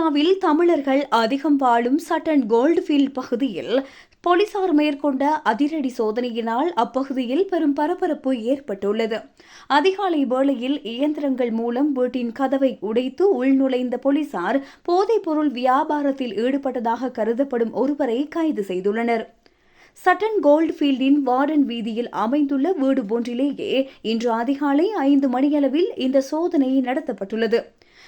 பிரித்தானியாவில் தமிழர்கள் அதிகம் வாழும் சட்டன் கோல்ட்ஃபீல்ட் பகுதியில் போலீசார் மேற்கொண்ட அதிரடி சோதனையினால் அப்பகுதியில் பெரும் பரபரப்பு ஏற்பட்டுள்ளது. அதிகாலை வேளையில் இயந்திரங்கள் மூலம் வீட்டின் கதவை உடைத்து உள்நுழைந்த போலீசார் போதைப்பொருள் வியாபாரத்தில் ஈடுபட்டதாக கருதப்படும் ஒருவரை கைது செய்துள்ளனர். சட்டன் கோல்ட்ஃபீல்டின் வார்டன் வீதியில் அமைந்துள்ள வீடு ஒன்றிலேயே இன்று அதிகாலை ஐந்து மணியளவில் இந்த சோதனை நடத்தப்பட்டுள்ளது.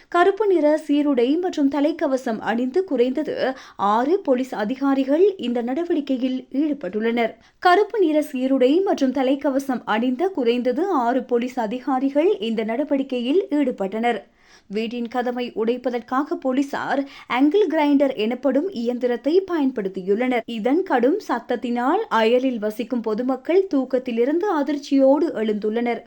கருப்பு நிற சீருடை மற்றும் தலைக்கவசம் அணிந்து குறைந்தது ஆறு போலீஸ் அதிகாரிகள் இந்த நடவடிக்கையில் ஈடுபட்டுள்ளனர். கருப்பு நிற சீருடை மற்றும் தலைக்கவசம் அணிந்த குறைந்தது ஆறு போலீஸ் அதிகாரிகள் இந்த நடவடிக்கையில் ஈடுபட்டனர். வீட்டின் கதவை உடைப்பதற்காக போலீசார் ஆங்கிள் கிரைண்டர் எனப்படும் இயந்திரத்தை பயன்படுத்தியுள்ளனர். இதன் கடும் சத்தத்தினால் அயலில் வசிக்கும் பொதுமக்கள் தூக்கத்திலிருந்து அதிர்ச்சியோடு எழுந்துள்ளனர்.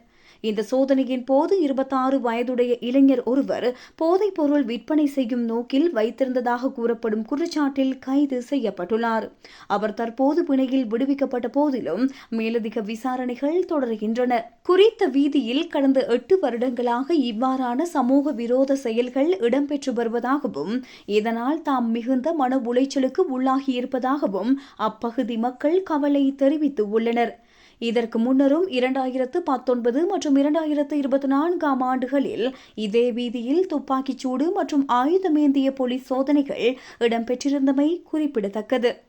இந்த சோதனையின் போது இருபத்தாறு வயதுடைய இளைஞர் ஒருவர் போதைப் பொருள் விற்பனை செய்யும் நோக்கில் வைத்திருந்ததாக கூறப்படும் குற்றச்சாட்டில் கைது செய்யப்பட்டுள்ளார். அவர் தற்போது பிணையில் விடுவிக்கப்பட்ட போதிலும் மேலதிக விசாரணைகள் தொடர்கின்றன. குறித்த வீதியில் கடந்த எட்டு வருடங்களாக இவ்வாறான சமூக விரோத செயல்கள் இடம்பெற்று வருவதாகவும் இதனால் தாம் மிகுந்த மன உளைச்சலுக்கு உள்ளாகியிருப்பதாகவும் அப்பகுதி மக்கள் கவலை தெரிவித்து உள்ளனர். இதற்கு முன்னரும் இரண்டாயிரத்து பத்தொன்பது மற்றும் இரண்டாயிரத்து இருபத்தி நான்காம் ஆண்டுகளில் இதே வீதியில் துப்பாக்கிச்சூடு மற்றும் ஆயுதமேந்திய போலீஸ் சோதனைகள் இடம்பெற்றிருந்தமை குறிப்பிடத்தக்கது.